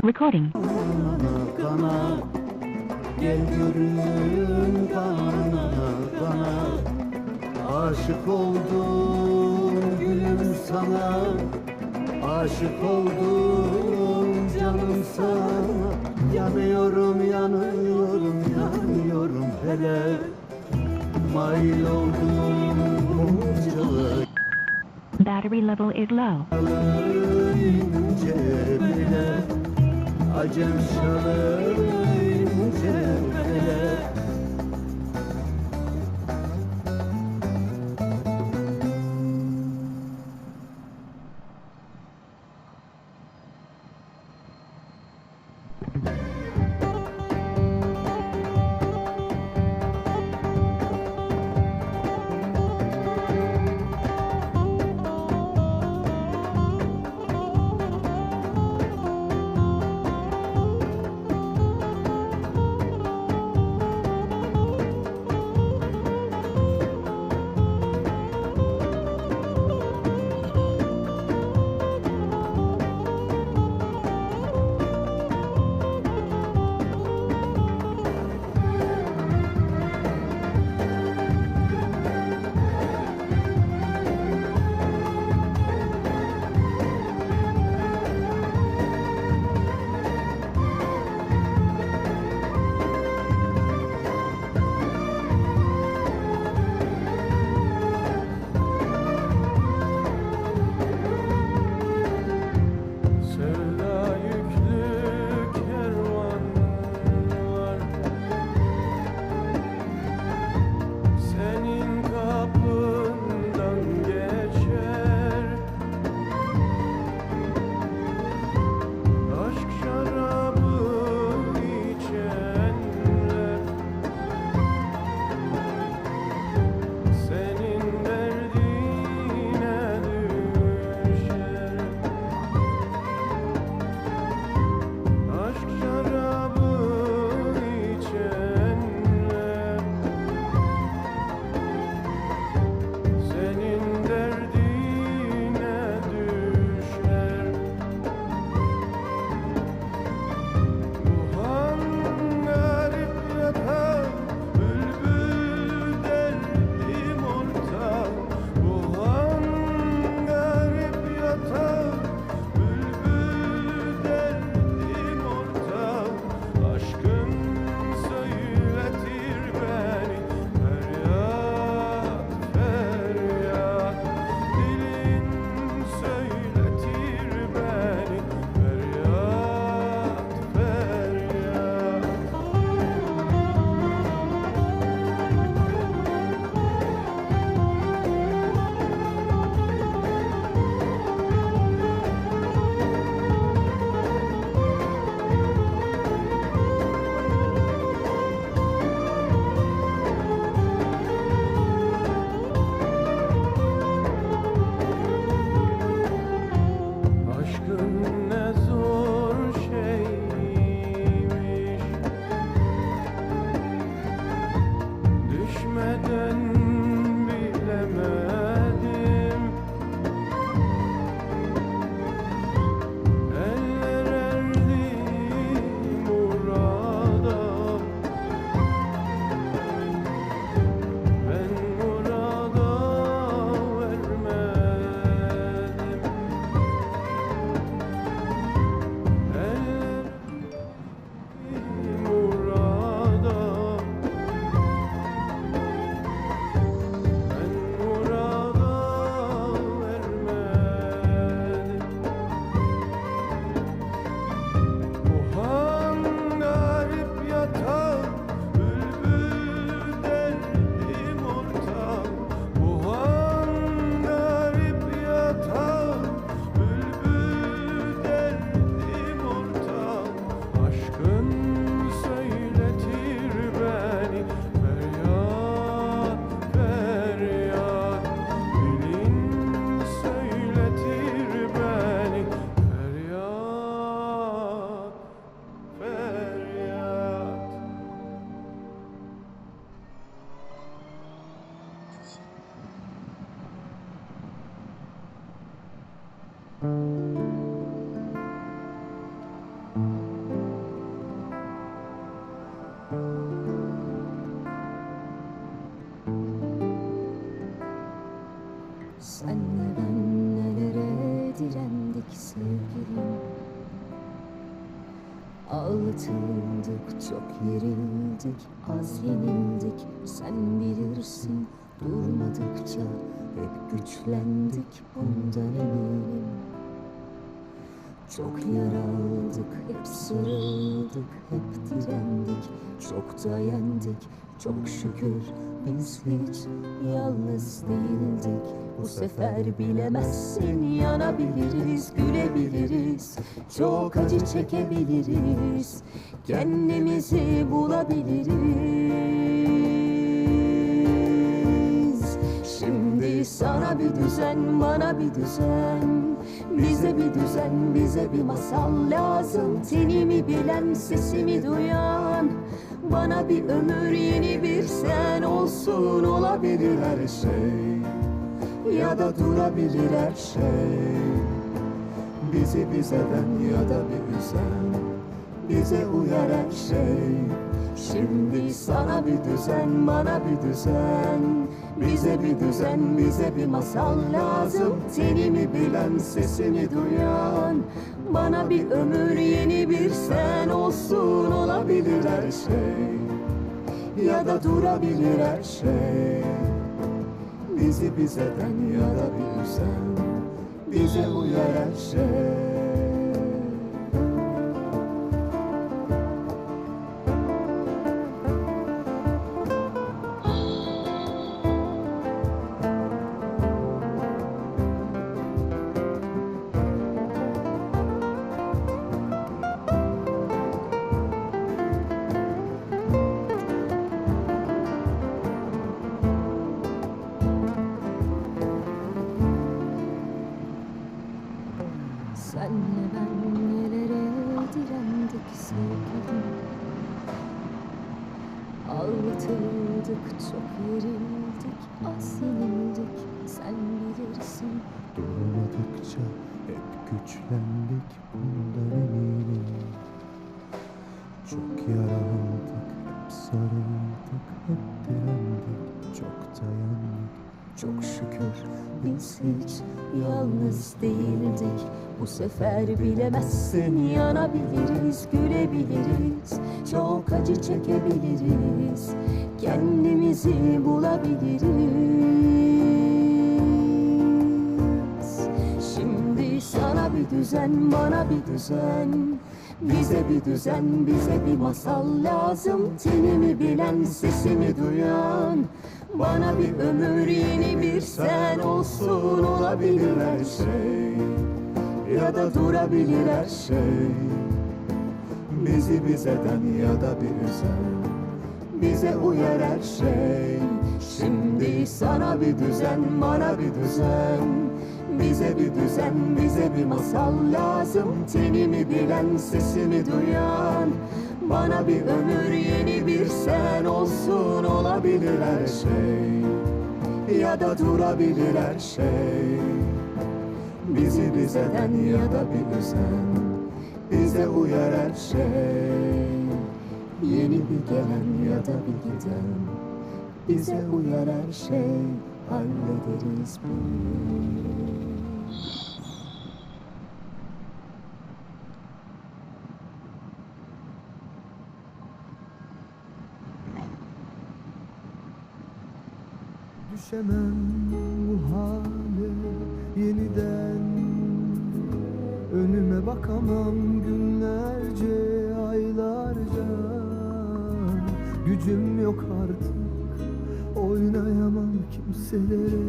Recording. kana Gel görün bana bana Aşık oldum gülüm sana Aşık oldum canım sana Yanıyorum yanıyorum yanıyorum hele Mail oldum bunca Battery level is low. Acem şalı ince Senle ben nelere direndik sevgilim? Ağlatıldık çok yerildik az yenildik. Sen bilirsin durmadıkça hep güçlendik Bundan eminim. Çok yaraldık, hep sarıldık, hep direndik. Çok da yendik, çok şükür biz hiç yalnız değildik. Bu sefer bilemezsin, yanabiliriz, gülebiliriz. Çok acı çekebiliriz, kendimizi bulabiliriz Sana bir düzen, bana bir düzen. Bize bir düzen, bize bir masal lazım. Tenimi bilen, sesimi duyan? Bana bir ömür, yeni bir sen olsun Olabilir her şey. Ya da durabilir her şey. Bizi bizeden ya da bir üzen Bize uyar her şey Şimdi sana bir düzen, bana bir düzen. Bize bir düzen, bize bir masal lazım. Tenimi bilen, sesimi duyan. Bana bir ömür, yeni bir sen olsun Olabilir her şey. Ya da durabilir her şey. Bizi bizeden ya da bir Bize uyar her şey Durmadıkça hep güçlendik bundan eminim. Çok yaralandık, hep sarıldık, hep direndik. Çok dayandık, Çok şükür. Biz hiç yalnız değildik. Bu sefer bilemezsin yanabiliriz, gülebiliriz. Çok acı çekebiliriz, kendimizi bulabiliriz sana bir düzen, bana bir düzen. Bize bir düzen, bize bir masal lazım. Tenimi bilen, sesimi duyan. Bana bir ömür, yeni bir sen olsun Olabilir her şey. Ya da durabilir her şey. Bizi bizeden ya da bir üzen. Bize uyar her şey. Şimdi sana bir düzen, bana bir düzen Bize bir düzen, bize bir masal lazım. Tenimi bilen, sesimi duyan? Bana bir ömür, yeni bir sen olsun Olabilir her şey. Ya da durabilir her şey. Bizi bizeden ya da bir üzen Bize uyar her şey. Yeni bir gelen ya da bir giden. Bize uyar her şey. Hallederiz biz Düşemem bu hale yeniden. Önüme bakamam günlerce, aylarca. Gücüm yok artık, oynayamam kimselere.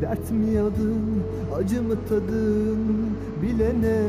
Dert mi yadın, acı mı tadın bilene?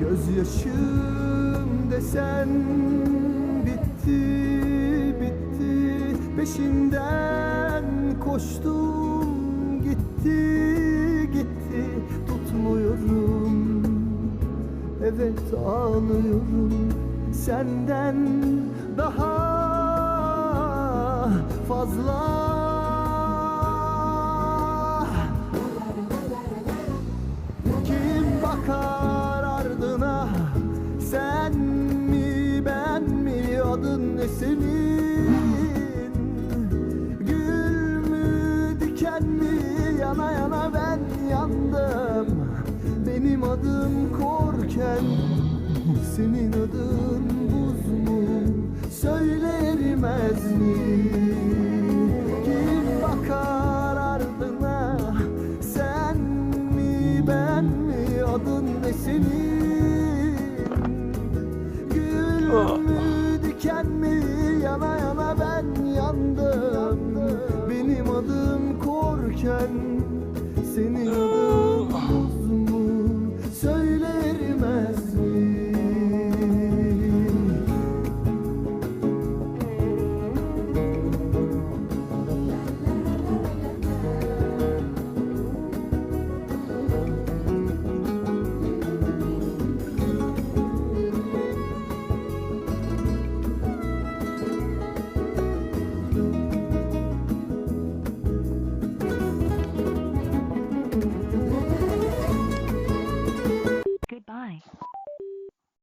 Gözyaşım desen bitti, bitti Peşinden koştum gitti, gitti. Tutmuyorum, evet ağlıyorum. Senden daha fazla. Kim bakar ardına? Sen mi ben mi? Adın ne senin ben. Senin adın buz mu? Söyle erimez mi